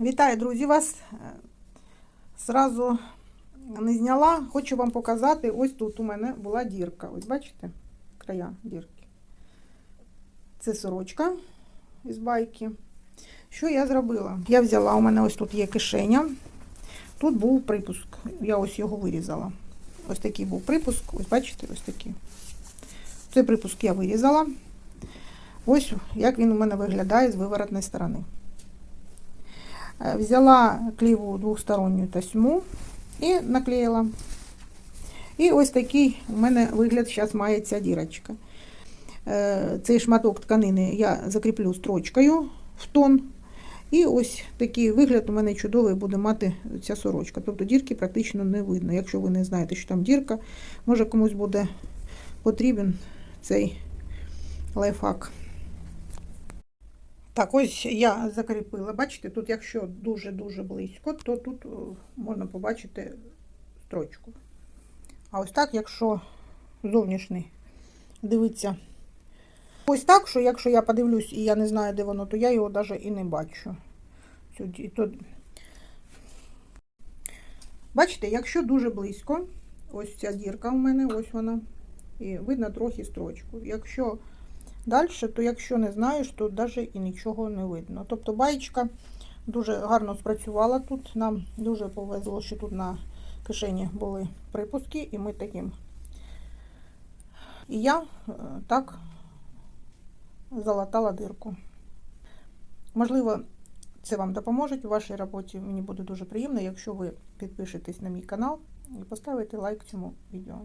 Вітаю, друзі, вас зразу не зняла. Хочу вам показати. Ось тут у мене була дірка. Ось бачите? Края дірки. Це сорочка із байки. Що я зробила? Я взяла, у мене ось тут є кишеня. Тут був припуск. Я ось його вирізала. Ось такий був припуск. Ось бачите, ось такий. Цей припуск я вирізала. Ось як він у мене виглядає з виворотної сторони. Е, Взяла кліву двосторонню тасьму і наклеїла. І ось такий у мене вигляд зараз має ця дірочка. Е, Цей шматок тканини я закріплю строчкою в тон. І ось такий вигляд у мене чудовий буде мати ця сорочка. Тобто дірки практично не видно. Якщо ви не знаєте, що там дірка, може комусь буде потрібен цей лайфхак. Так, ось я закріпила. Бачите, тут, якщо дуже-дуже близько, то тут е, можна побачити строчку. А ось так, якщо зовнішній дивиться. Ось так, що якщо я подивлюсь і я не знаю, де воно, то я його навіть і не бачу. Бачите, якщо дуже близько, ось ця дірка у мене, ось вона, і видно трохи строчку. Якщо далі, то якщо не знаєш, то навіть і нічого не видно. Тобто баєчка дуже гарно спрацювала тут. Нам дуже повезло, що тут на кишені були припуски, і ми таким. І я е, так залатала дирку. Можливо, це вам допоможе у вашій роботі. Мені буде дуже приємно, якщо ви підпишетесь на мій канал і поставите лайк цьому відео.